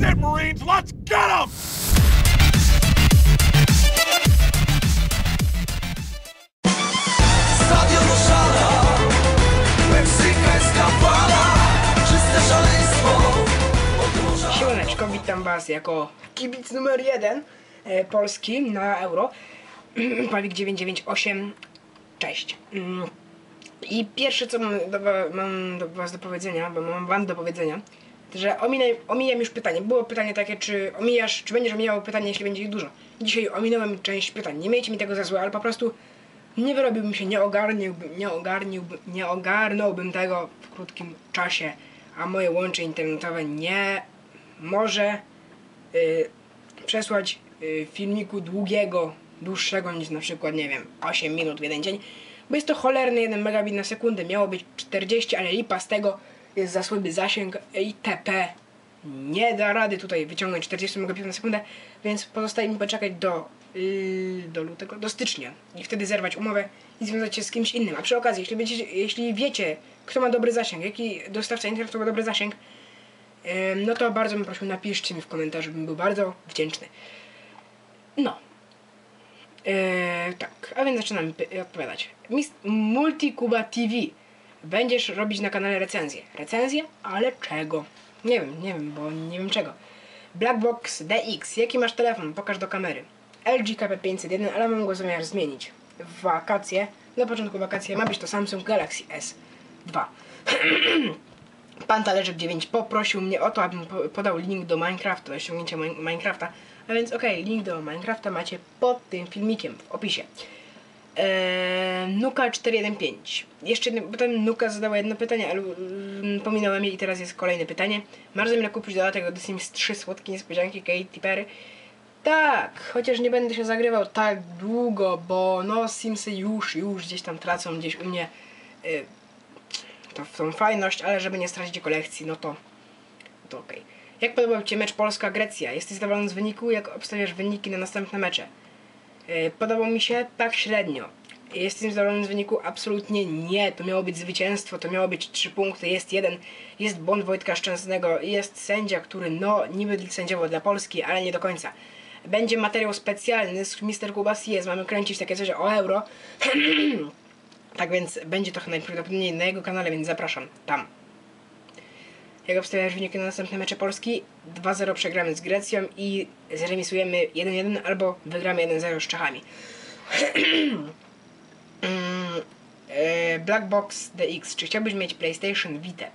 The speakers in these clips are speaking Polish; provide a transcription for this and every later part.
is it, Marines? Let's get them! Stadion oszala Meksyka jest kapala Czyste szaleństwo Siemaneczko, witam was jako kibic numer jeden e, Polski na Euro. Pawik 998. Cześć. Mm. I pierwsze co mam do, mam do was do powiedzenia, bo mam wam do powiedzenia, że ominę, omijam już pytanie. Było pytanie takie, czy omijasz, czy będziesz omijał pytanie, jeśli będzie ich dużo. Dzisiaj ominąłem część pytań. Nie miejcie mi tego za złe, ale po prostu nie wyrobiłbym się, nie ogarniłbym, nie ogarniłbym, nie ogarnąłbym tego w krótkim czasie, a moje łącze internetowe nie może y, przesłać y, filmiku długiego, dłuższego niż na przykład, nie wiem, 8 minut w jeden dzień, bo jest to cholerny 1 megabit na sekundę, miało być 40, ale lipa z tego jest za słaby zasięg ITP. Nie da rady tutaj wyciągnąć 40 megabitów na sekundę, więc pozostaje mi poczekać do, yy, do lutego, do stycznia i wtedy zerwać umowę i związać się z kimś innym. A przy okazji, jeśli, będziecie, jeśli wiecie, kto ma dobry zasięg, jaki dostawca internetu ma dobry zasięg, Ym, no to bardzo bym prosił, napiszcie mi w komentarzu, bym był bardzo wdzięczny. No. Yy, tak, a więc zaczynamy py- odpowiadać. Multikuba TV. Będziesz robić na kanale recenzję. Recenzję? Ale czego? Nie wiem, nie wiem, bo nie wiem czego. Blackbox DX. Jaki masz telefon? Pokaż do kamery. LG KP501, ale mam go zamiar zmienić. Wakacje, na początku wakacji ma być to Samsung Galaxy S2. Pan Talerzek 9 poprosił mnie o to, abym po- podał link do Minecrafta, do ściągnięcia Min- Minecrafta. A więc okej, link do Minecrafta macie pod tym filmikiem w opisie. Eee, Nuka 415. Jeszcze jedno, bo ten Nuka zadała jedno pytanie, ale mm, pominąłem je i teraz jest kolejne pytanie. Masz zamiar kupić dodatek do Sims 3 słodkie niespodzianki Katy Perry? Tak, chociaż nie będę się zagrywał tak długo, bo no Simsy już, już gdzieś tam tracą gdzieś u mnie y, to tą fajność, ale żeby nie stracić kolekcji, no to, to okej. Jak podobał Ci mecz Polska-Grecja? Jesteś zadowolony z wyniku? Jak obstawiasz wyniki na następne mecze? Yy, Podobał mi się tak średnio. Jestem zadowolony z wyniku? Absolutnie nie. To miało być zwycięstwo, to miało być trzy punkty, jest jeden. Jest błąd Wojtka Szczęsnego, jest sędzia, który no niby sędziował dla Polski, ale nie do końca. Będzie materiał specjalny z Mister Kubas jest, mamy kręcić takie coś o euro. Tak więc będzie to najprawdopodobniej na jego kanale, więc zapraszam tam. Jak obstawiasz wyniki na następne mecze Polski? 2-0 przegramy z Grecją i zremisujemy 1-1 albo wygramy 1-0 z Czechami. E, Black Box DX. Czy chciałbyś mieć PlayStation Vita?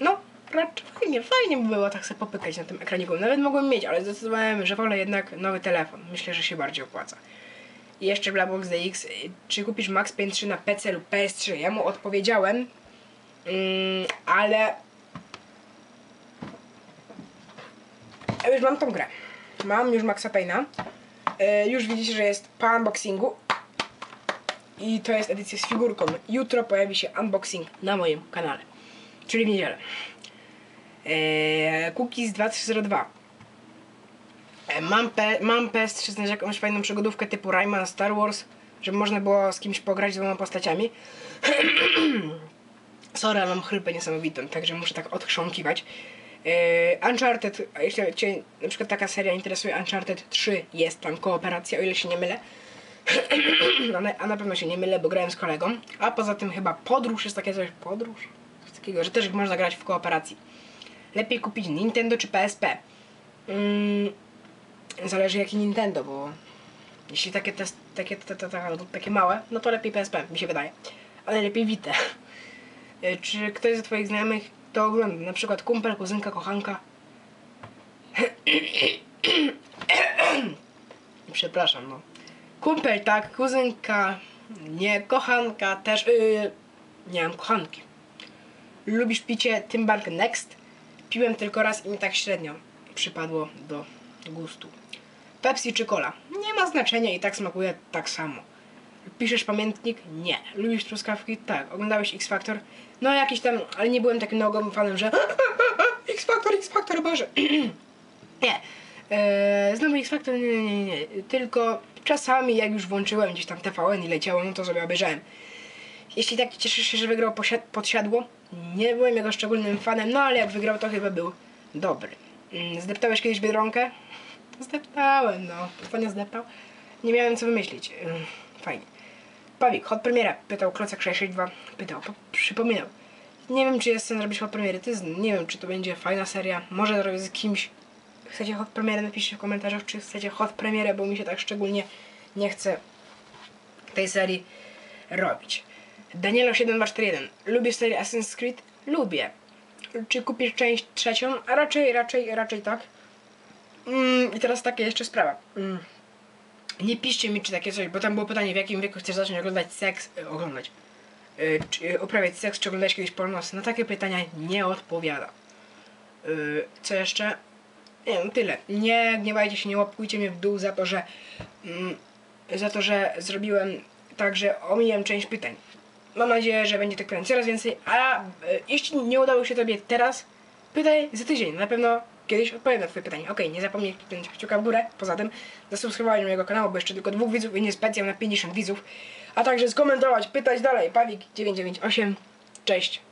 No, raczej fajnie, fajnie by było tak sobie popykać na tym ekraniku. Nawet mogłem mieć, ale zdecydowałem, że wolę jednak nowy telefon. Myślę, że się bardziej opłaca. I jeszcze Blackbox DX, czy kupisz Max Payne 3 na PC lub PS3? Ja mu odpowiedziałem, mm, ale ja już mam tą grę. Mam już Maxa Payne'a. Y, już widzicie, że jest po unboxingu. I to jest edycja z figurką. Jutro pojawi się unboxing na moim kanale. Czyli w niedzielę. Eee, Cookies 2302. E, Mam, P- mam PS3 znaleźć jakąś fajną przygodówkę typu Rayman Star Wars, żeby można było z kimś pograć z dwoma postaciami. Sorry, ale mam chrypę niesamowitą, także muszę tak odchrząkiwać. E, Uncharted, a jeśli Cię na przykład taka seria interesuje, Uncharted 3 jest tam kooperacja, o ile się nie mylę. a, na, a na pewno się nie mylę, bo grałem z kolegą. A poza tym chyba podróż jest takie coś, podróż? Coś takiego, że też można grać w kooperacji. Lepiej kupić Nintendo czy PSP? Mm, Zależy jaki Nintendo, bo jeśli takie, te, takie, te, te, takie małe, no to lepiej PSP, mi się wydaje. Ale lepiej Vita. E, Czy ktoś ze Twoich znajomych to ogląda? Na przykład kumpel, kuzynka, kochanka? Przepraszam, no. Kumpel tak, kuzynka, nie, kochanka też, yy, nie mam kochanki. Lubisz picie Timberg Next? Piłem tylko raz i mi tak średnio przypadło do gustu. Pepsi czy cola? Nie ma znaczenia i tak smakuje tak samo. Piszesz pamiętnik? Nie. Lubisz truskawki? Tak. Oglądałeś X Factor? No jakiś tam, ale nie byłem takim nogą fanem, że X Factor, X Factor, Boże. nie. Eee, znowu X Factor? Nie, nie, nie, nie. Tylko czasami jak już włączyłem gdzieś tam TVN i leciało, no to sobie obejrzałem. Jeśli tak cieszysz się, że wygrał podsiadło, nie byłem jego szczególnym fanem, no ale jak wygrał, to chyba był Dobry. Mm, Zdeptałeś kiedyś Biedronkę? Zdeptałem, no. Kto nie zdeptał? Nie miałem co wymyślić. Ym, Fajnie. Pawik, hot premiera, pytał Klocek 662. Pytał, po, przypominał. Nie wiem, czy jest sens zrobić hot premiery. Ty, nie wiem, czy to będzie fajna seria. Może zrobię z kimś. Chcecie hot premierę? Napiszcie w komentarzach, czy chcecie hot premierę, bo mi się tak szczególnie nie chce tej serii robić. Danielo 7241. Lubisz serię Assassin's Creed? Lubię. Czy kupisz część trzecią? A raczej, raczej, raczej tak. Mm, I teraz taka jeszcze sprawa. Mm. Nie piszcie mi, czy takie coś, bo tam było pytanie, w jakim wieku chcesz zacząć oglądać seks, e, oglądać, e, czy, e, uprawiać seks, czy oglądałeś kiedyś pornosy. Na takie pytania nie odpowiada. E, co jeszcze? Nie wiem, tyle. Nie gniewajcie się, nie łapkujcie mnie w dół za to, że mm, za to, że zrobiłem tak, że omijam część pytań. Mam nadzieję, że będzie tych pytań coraz więcej, a jeśli nie udało się Tobie teraz, pytaj za tydzień. Na pewno kiedyś odpowiem na Twoje pytanie. Okej, nie zapomnij kliknąć kciuka w górę. Poza tym zasubskrybować mojego kanału, bo jeszcze tylko dwóch widzów i nie specjal na 50 widzów. A także skomentować, pytać dalej. Pawik998. Cześć.